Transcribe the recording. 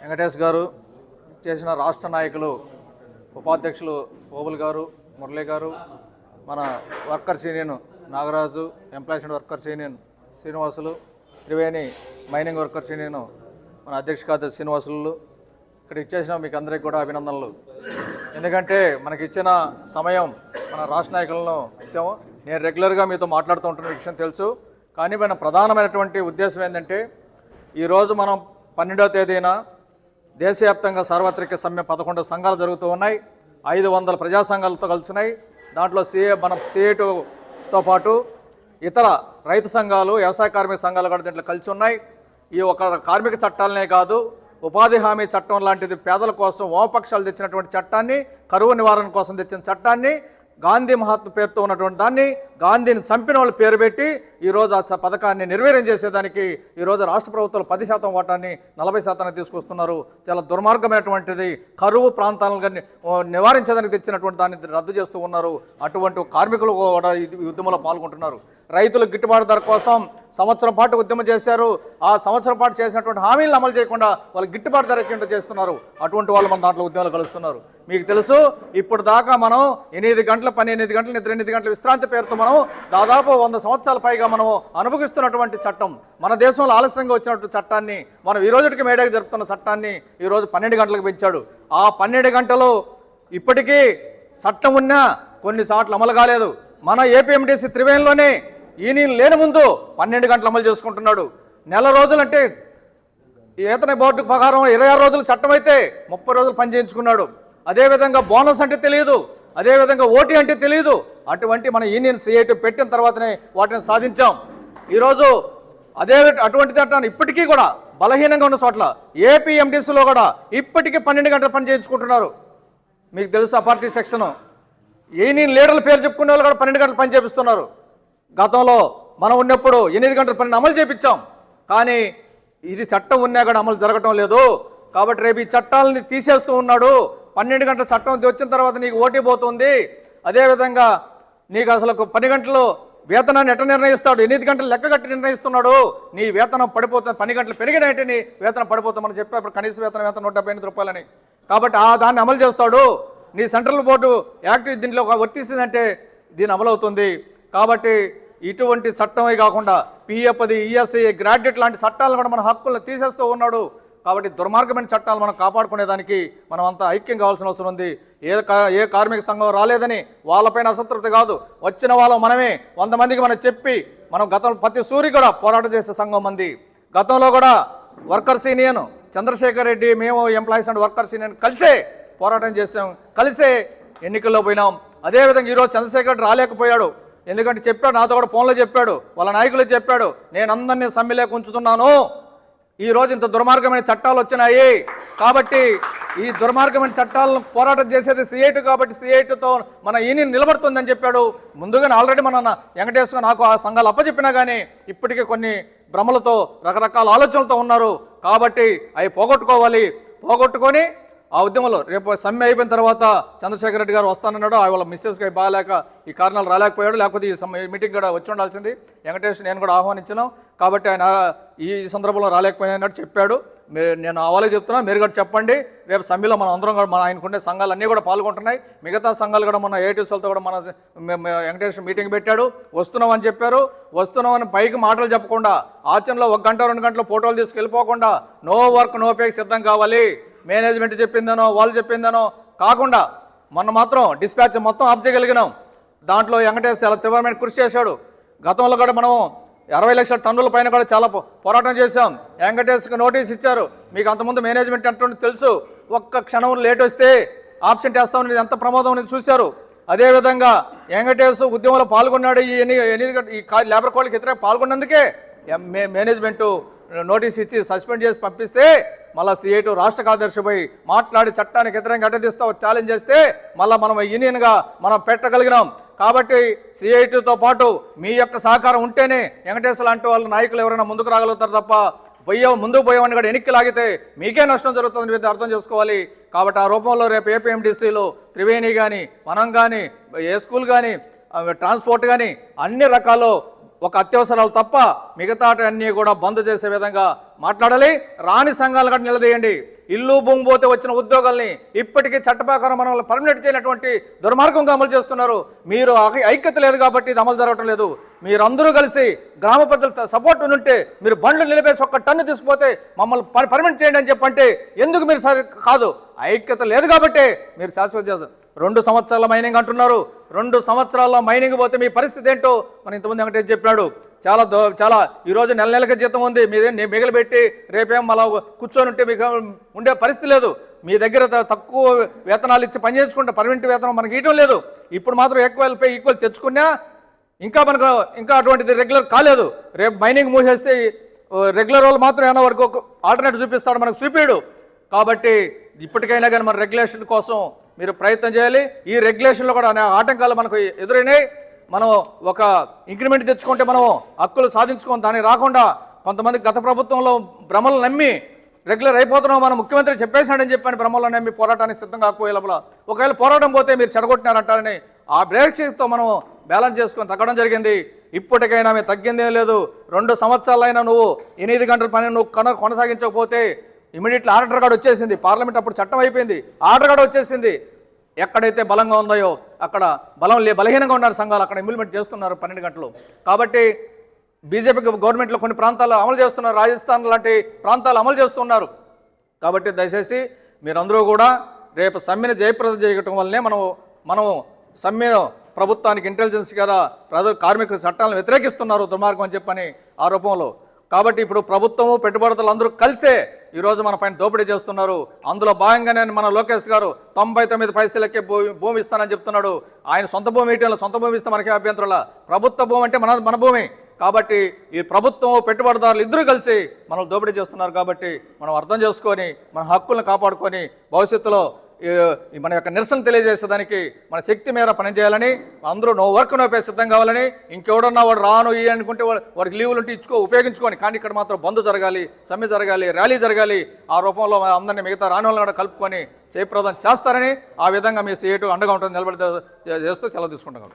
వెంకటేష్ గారు చేసిన రాష్ట్ర నాయకులు ఉపాధ్యక్షులు ఓబుల్ గారు మురళి గారు మన workers union Nagaraju employment workers union Srinivasulu Triveni mining workers union మన అధ్యక్ష కార్యదర్శి శ్రీనివాసులు ఇక్కడ ఇచ్చేసిన మీకు అందరికీ కూడా అభినందనలు. ఎందుకంటే మనకి ఇచ్చిన సమయం మన రాష్ట్ర నాయకులను ఇచ్చాము. నేను రెగ్యులర్గా మీతో మాట్లాడుతూ ఉంటున్న విషయం తెలుసు. కానీ మన ప్రధానమైనటువంటి ఉద్దేశం ఏంటంటే ఈరోజు మనం పన్నెండవ తేదీన దేశవ్యాప్తంగా సార్వత్రిక సమ్మె పదకొండు సంఘాలు జరుగుతూ ఉన్నాయి. ఐదు వందల ప్రజా సంఘాలతో కలిసినాయి. దాంట్లో సిఏ మన సిఏటుతో పాటు ఇతర రైతు సంఘాలు వ్యవసాయ కార్మిక సంఘాలు కూడా దీంట్లో కలిసి ఉన్నాయి. ఈ ఒక కార్మిక చట్టాలనే కాదు ఉపాధి హామీ చట్టం లాంటిది పేదల కోసం వామపక్షాలు తెచ్చినటువంటి చట్టాన్ని కరువు నివారణ కోసం తెచ్చిన చట్టాన్ని గాంధీ మహాత్మ పేరుతో ఉన్నటువంటి దాన్ని గాంధీని చంపిన వాళ్ళ పేరు పెట్టి ఈరోజు ఆ చ- పథకాన్ని నిర్వీర్యం చేసేదానికి ఈరోజు రాష్ట్ర ప్రభుత్వాలు పది శాతం వాటాన్ని నలభై శాతానికి తీసుకొస్తున్నారు. చాలా దుర్మార్గమైనటువంటిది. కరువు ప్రాంతాలను నివారించడానికి నివారించేదానికి తెచ్చినటువంటి దాన్ని రద్దు చేస్తూ ఉన్నారు. అటువంటి కార్మికులు కూడా ఉద్యమంలో పాల్గొంటున్నారు. రైతులు గిట్టుబాటు ధర కోసం సంవత్సరం పాటు ఉద్యమం చేశారు. ఆ సంవత్సరం పాటు చేసినటువంటి హామీలను అమలు చేయకుండా వాళ్ళు గిట్టుబాటు ధర కింద చేస్తున్నారు. అటువంటి వాళ్ళు మన దాంట్లో ఉద్యమాలు కలుస్తున్నారు. మీకు తెలుసు ఇప్పుడు దాకా మనం ఎనిమిది గంటల పని ఎనిమిది గంటల నిద్ర ఎనిమిది గంటల విశ్రాంతి పేరుతో మనం దాదాపు వంద సంవత్సరాల పైగా మనం అనుభవిస్తున్నటువంటి చట్టం మన దేశంలో ఆలస్యంగా వచ్చినటువంటి చట్టాన్ని మనం ఈ రోజుకి మేడకి జరుపుతున్న చట్టాన్ని ఈరోజు పన్నెండు గంటలకు పెంచాడు. ఆ పన్నెండు గంటలు ఇప్పటికీ చట్టం ఉన్నా కొన్ని సార్లు అమలు కాలేదు. మన ఏపీఎండిసి త్రివేణిలోనే ఈయన లేని ముందు పన్నెండు గంటలు అమలు చేసుకుంటున్నాడు. నెల రోజులంటే వేతన బోర్డు ప్రకారం ఇరవై ఆరు రోజులు చట్టం అయితే ముప్పై రోజులు పని చేయించుకున్నాడు. అదేవిధంగా బోనస్ అంటే తెలియదు. అదేవిధంగా ఓటీ అంటే తెలియదు. అటువంటి మన యూనియన్ సిఐటి పెట్టిన తర్వాతనే వాటిని సాధించాం. ఈరోజు అదే అటువంటి అంటాను ఇప్పటికీ కూడా బలహీనంగా ఉన్న చోట్ల ఏపీఎండిసిలో కూడా ఇప్పటికీ పన్నెండు గంటలు పని చేయించుకుంటున్నారు. మీకు తెలుసు ఆ పార్టీ సెక్షన్. యూనియన్ లీడర్ల పేరు చెప్పుకునే వాళ్ళు కూడా పన్నెండు గంటలు పని చేపిస్తున్నారు. గతంలో మనం ఉన్నప్పుడు ఎనిమిది గంటల పని అమలు చేపించాం. కానీ ఇది చట్టం ఉన్నా కూడా అమలు జరగటం లేదు. కాబట్టి రేపు ఈ చట్టాలని తీసేస్తూ ఉన్నాడు. పన్నెండు గంటల చట్టం వచ్చిన తర్వాత నీకు ఓటీ పోతుంది. అదేవిధంగా నీకు అసలు పని గంటలు వేతనాన్ని ఎట్ట నిర్ణయిస్తాడు? ఎనిమిది గంటలు లెక్క కట్టి నిర్ణయిస్తున్నాడు. నీ వేతనం పడిపోతుంది పని గంటలు పెరిగినట్టు నీ వేతనం పడిపోతామని చెప్పేప్పుడు కనీస వేతనం వేతనం నూట డెబ్బై ఎనిమిది రూపాయలని. కాబట్టి ఆ దాన్ని అమలు చేస్తాడు. నీ సెంట్రల్ బోర్డు యాక్ట్ దీంట్లో ఒక వర్తిస్తుందంటే దీని అమలు అవుతుంది. కాబట్టి ఇటువంటి చట్టమే కాకుండా పిఎఫ్ది ఈఎస్ఐ గ్రాడ్యుయేట్ లాంటి చట్టాలను కూడా మన హక్కులను తీసేస్తూ ఉన్నాడు. కాబట్టి దుర్మార్గమైన చట్టాలు మనం కాపాడుకునేదానికి మనం అంతా ఐక్యం కావాల్సిన అవసరం ఉంది. ఏ ఏ కార్మిక సంఘం రాలేదని వాళ్ళపైన అసంతృప్తి కాదు. వచ్చిన వాళ్ళం మనమే వంద మందికి మనం చెప్పి మనం గతంలో ప్రతి సూరి కూడా పోరాటం చేసే సంఘం మంది గతంలో కూడా వర్కర్స్ యూనియన్ చంద్రశేఖర్ రెడ్డి మేము ఎంప్లాయీస్ అండ్ వర్కర్స్ యూనియన్ కలిసే పోరాటం చేసాం. కలిసే ఎన్నికల్లో పోయినాం. అదేవిధంగా ఈరోజు చంద్రశేఖర్ రెడ్డి రాలేకపోయాడు. ఎందుకంటే చెప్పాడు నాతో కూడా ఫోన్లో చెప్పాడు వాళ్ళ నాయకులు చెప్పాడు నేను అందరినీ సమ్మెలేక ఉంచుతున్నాను. ఈ రోజు ఇంత దుర్మార్గమైన చట్టాలు వచ్చినాయి. కాబట్టి ఈ దుర్మార్గమైన చట్టాలను పోరాటం చేసేది సిఐటి కాబట్టి సిఐటితో మన యూనియన్ నిలబడుతుందని చెప్పాడు. ముందుగానే ఆల్రెడీ మన వెంకటేశ్వర నాకు ఆ సంఘాలు అప్పచెప్పినా కానీ ఇప్పటికీ కొన్ని భ్రమలతో రకరకాల ఆలోచనలతో ఉన్నారు. కాబట్టి అవి పోగొట్టుకోవాలి. పోగొట్టుకొని ఆ ఉద్యమంలో రేపు సమ్మె అయిపోయిన తర్వాత చంద్రశేఖర్ రెడ్డి గారు వస్తానన్నాడు. ఆ వాళ్ళ మిస్సెస్కి బాగాలేక ఈ కారణాలు రాలేకపోయాడు. లేకపోతే ఈ సమ్మె- మీటింగ్ కూడా వచ్చి ఉండాల్సింది. వెంకటేష్ నేను కూడా ఆహ్వానించాను. కాబట్టి ఆయన ఈ సందర్భంలో రాలేకపోయినట్టు చెప్పాడు. నేను అవాలే చెప్తున్నా. మీరు కూడా చెప్పండి. రేపు సమ్మెలో మనం అందరం కూడా మన ఆయనకుండే సంఘాలు అన్నీ కూడా పాల్గొంటున్నాయి. మిగతా సంఘాలు కూడా మన ఏటీసీలతో కూడా మన వెంకటేష్ మీటింగ్ పెట్టాడు. వస్తున్నామని చెప్పారు. వస్తున్నామని పైకి మాటలు చెప్పకుండా ఆచరణలో ఒక గంట రెండు గంటలు ఫోటోలు తీసుకెళ్ళిపోకుండా నో వర్క్ నో పేకి సిద్ధం కావాలి. మేనేజ్మెంట్ చెప్పిందనో వాళ్ళు చెప్పిందనో కాకుండా మొన్న మాత్రం డిస్పాచ్ మొత్తం ఆప్ చేయగలిగినాం. దాంట్లో వెంకటేష్ చాలా తీవ్రమైన కృషి చేశాడు. గతంలో కూడా మనం అరవై లక్షల టన్నుల పైన కూడా చాలా పో- పోరాటం చేశాం. వెంకటేష్కి నోటీస్ ఇచ్చారు. మీకు అంతకుముందు మేనేజ్మెంట్ అంటుంది తెలుసు. ఒక్క క్షణం లేట్ వస్తే ఆప్షన్ వేస్తామని ఎంత ప్రమాదం అనేది చూశారు. అదేవిధంగా వెంకటేష్ ఉద్యమంలో పాల్గొన్నాడు. ఈ ఎన్ని ఎన్ని ఈ లేబర్ కోడ్కి వ్యతిరేక పాల్గొన్నందుకే మేనేజ్మెంటు మే- నోటీస్ ఇచ్చి సస్పెండ్ చేసి పంపిస్తే మళ్ళీ సిఐటు రాష్ట్ర కార్యదర్శిపై మాట్లాడి చట్టానికి వ్యతిరేకంగా అడ్డదిస్తా ఛాలెంజ్ చేస్తే మళ్ళీ మనం యూనియన్గా మనం పెట్టగలిగినాం. కాబట్టి సిఐటితో పాటు మీ యొక్క సహకారం ఉంటేనే వెంకటేశ్వర లాంటి వాళ్ళ నాయకులు ఎవరైనా ముందుకు రాగలుగుతారు తప్ప పోయే ముందుకు పోయామని కూడా వెనక్కి లాగితే మీకే నష్టం జరుగుతుందని మీరు అర్థం చేసుకోవాలి. కాబట్టి ఆ రూపంలో రేపు ఏపీఎండిసిలో త్రివేణి కానీ మనం కానీ ఏ స్కూల్ కానీ ట్రాన్స్పోర్ట్ కానీ అన్ని రకాల్లో ఒక అత్యవసరాలు తప్ప మిగతా అన్నీ కూడా బంద్ చేసే విధంగా మాట్లాడాలి. రాని సంఘాలు కూడా నిలదీయండి. ఇల్లు భూమి పోతే వచ్చిన ఉద్యోగాల్ని ఇప్పటికీ చట్టప్రకారం మనం పర్మినెంట్ చేయనటువంటి దుర్మార్గంగా అమలు చేస్తున్నారు. మీరు ఐక్యత లేదు కాబట్టి ఇది అమలు జరగటం లేదు. మీరందరూ కలిసి గ్రామ పెద్దల సపోర్ట్ ఉంటే మీరు బండ్లు నిలిపేసి ఒక్క టన్ను తీసుకుపోతే మమ్మల్ని పర్- చేయండి అని చెప్పంటే ఎందుకు మీరు సరి కాదు. ఐక్యత లేదు కాబట్టి మీరు శాశ్వత చేస్తారు రెండు సంవత్సరాల మైనింగ్ అంటున్నారు. రెండు సంవత్సరాల్లో మైనింగ్ పోతే మీ పరిస్థితి ఏంటో మన ఇంతమంది వెంకటేష్ చెప్పినాడు. చాలా దో చాలా ఈరోజు నెల నెలకి జీతం ఉంది. మీదే మిగిలిపెట్టి రేపేం మళ్ళా కూర్చొని ఉంటే మీకు ఉండే పరిస్థితి లేదు. మీ దగ్గర తక్కువ వేతనాలు ఇచ్చి పనిచేసుకుంటే పర్మనెంట్ వేతనం మనకి ఇవ్వడం లేదు. ఇప్పుడు మాత్రం ఎక్కువ వెళ్ళిపోయి ఈక్వల్ తెచ్చుకున్నా ఇంకా మనకు ఇంకా అటువంటిది రెగ్యులర్ కాలేదు. రేపు మైనింగ్ మూసేస్తే రెగ్యులర్ వాళ్ళు మాత్రం ఏమైనా వరకు ఆల్టర్నేట్ చూపిస్తాడు మనకు చూపించడు కాబట్టి ఇప్పటికైనా కానీ మన రెగ్యులేషన్ కోసం మీరు ప్రయత్నం చేయాలి. ఈ రెగ్యులేషన్లో కూడా అనేక ఆటంకాలు మనకు ఎదురైనాయి. మనం ఒక ఇంక్రిమెంట్ తెచ్చుకుంటే మనం హక్కులు సాధించుకొని దానికి రాకుండా కొంతమంది గత ప్రభుత్వంలో భ్రమలు నమ్మి రెగ్యులర్ అయిపోతున్నాం మన ముఖ్యమంత్రి చెప్పేశాడని చెప్పని భ్రమలో మీ పోరాటానికి సిద్ధంగా కాకపోయే లోపల ఒకవేళ పోరాటం పోతే మీరు చెడగొట్టినారంటారని ఆ బ్రేక్తో మనం బ్యాలెన్స్ చేసుకొని తగ్గడం జరిగింది. ఇప్పటికైనా మేము తగ్గిందేం లేదు. రెండు సంవత్సరాలైనా నువ్వు ఎనిమిది గంటల పని నువ్వు కొన కొనసాగించకపోతే ఇమీడియట్లీ ఆర్డర్ కార్డు వచ్చేసింది. పార్లమెంట్ అప్పుడు చట్టం అయిపోయింది. ఆర్డర్ కార్డు వచ్చేసింది. ఎక్కడైతే బలంగా ఉందో అక్కడ బలం లే బలహీనంగా ఉన్నారు సంఘాలు అక్కడ ఇంప్లిమెంట్ చేస్తున్నారు పన్నెండు గంటలు. కాబట్టి బీజేపీ గవర్నమెంట్లో కొన్ని ప్రాంతాలు అమలు చేస్తున్నారు. రాజస్థాన్ లాంటి ప్రాంతాలు అమలు చేస్తున్నారు. కాబట్టి దయచేసి మీరందరూ కూడా రేపు సమ్మెను జయప్రదం చేయటం వల్లనే మనం మనం సమ్మె ప్రభుత్వానికి ఇంటెలిజెన్స్ కదా ప్రజలు కార్మిక చట్టాలను వ్యతిరేకిస్తున్నారు దుర్మార్గం అని చెప్పని ఆరోపణలు కాబట్టి ఇప్పుడు ప్రభుత్వము పెట్టుబడులు అందరూ కలిసే ఈరోజు మన పైన దోపిడీ చేస్తున్నారు. అందులో భాగంగానే మన లోకేష్ గారు తొంభై తొమ్మిది పైసలకే భూమి భూమి ఇస్తానని చెప్తున్నాడు. ఆయన సొంత భూమి ఇటీవల సొంత భూమి ఇస్తే మనకే అభ్యంతరుల ప్రభుత్వ భూమి అంటే మన మన భూమి. కాబట్టి ఈ ప్రభుత్వం పెట్టుబడిదారులు ఇద్దరు కలిసి మనం దోపిడీ చేస్తున్నారు కాబట్టి మనం అర్థం చేసుకొని మన హక్కులను కాపాడుకొని భవిష్యత్తులో ఈ మన యొక్క నిరసన తెలియజేసేదానికి మన శక్తి మేర పనిచేయాలని అందరూ నో వర్క్ నోపే సిద్ధం కావాలని ఇంకెవడన్నా వాడు రాను ఈ అనుకుంటే వాడు- వాడికి లీవులు ఉంటే ఇచ్చుకో ఉపయోగించుకొని. కానీ ఇక్కడ మాత్రం బంద్ జరగాలి సమ్మె జరగాలి ర్యాలీ జరగాలి ఆ రూపంలో అందరినీ మిగతా రాని వాళ్ళని కూడా కలుపుకొని జయప్రదం చేస్తారని ఆ విధంగా మీ సీటు అండగా ఉంటుంది నిలబడి చేస్తూ సెలవు తీసుకుంటాం